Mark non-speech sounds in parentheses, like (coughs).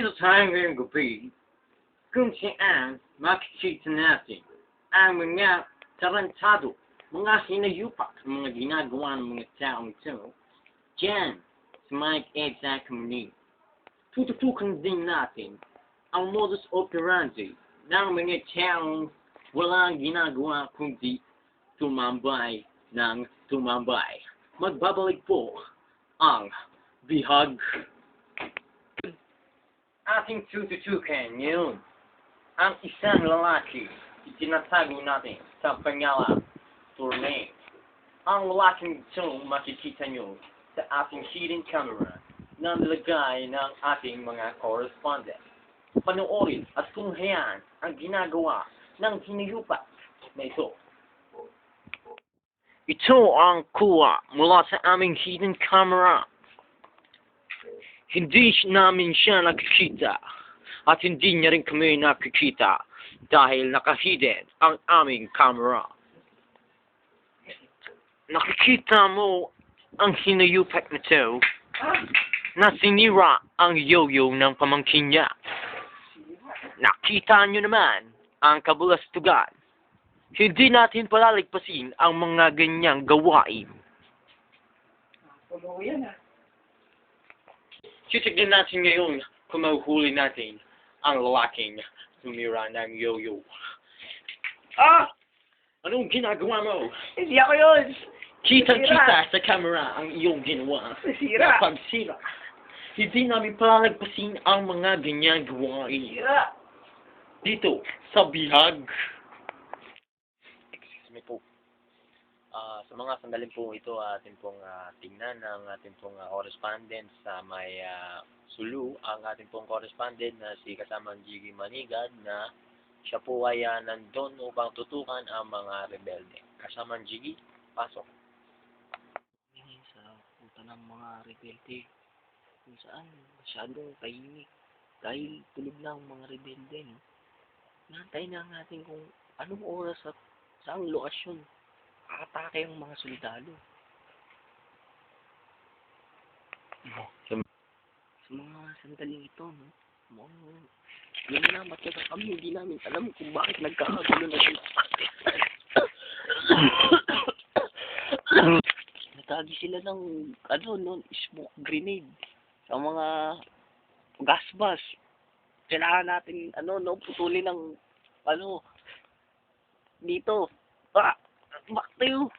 Tayo ngayong gabi kung saan makikita natin ang mga tarantado, mga hinayupak, mga ginagawa ng mga taong ito dyan sa Mike Edsa Community. Tututukan din natin ang modus operandi ng mga taong walang ginagawa kundi tumambay ng tumambay. Magbabalik po ang bihag ating tututukan yun. Ang isang lalaki, itinatago natin sa pangalan, Tourne. Ang lalaking ito makikita nyo sa ating hidden camera na nilagay ng ating mga correspondent. Panoorin at tunghayan ang ginagawa ng hinayupak na ito. Ito ang kuha mula sa aming hidden camera hindi namin siya nakikita at hindi niya rin kami nakikita dahil nakahidden ang aming camera. Nakikita mo ang hinayupak na to na sinira ang yoyo ng pamangkin niya. Nakita niyo naman ang kabulastugan. Hindi natin palaligpasin ang mga ganyang gawain. Totoo yan ah. Titignan natin ngayon kung mahuhuli natin ang lalaking tumira ng yo-yo. Ah! Anong ginagawa mo? Hindi ako yun! Kitang-kita sa camera ang iyong ginawa. Sira! Na pagsira. Hindi namin palalagpasin ang mga ganyang gawain. Sira! Dito, sa bihag. Excuse me po. Ah, sa mga sandaling po ito, atin pong ah, tingnan ang ating pong ah, correspondent sa may ah, Sulu, ang ating pong correspondent na si kasamang Jiggy Manigad na siya po ay ah, nandun upang tutukan ang mga rebelde. Kasamang Jiggy, pasok. Sa punta ng mga rebelde kung saan masyadong tahimik dahil tulog na ang mga rebelde no? Nantay na natin kung anong oras at saang lokasyon aatake ang mga sundalo. Oh, Sa mga sandaling ito, no? Mukhang yun na matyaga kami, hindi namin alam kung bakit nagkakagulo na sila. (coughs) Natagi sila ng, ano, no, smoke grenade sa mga gas bus. Kailangan natin, ano, no, putulin ng, ano, dito. Ah! Back you!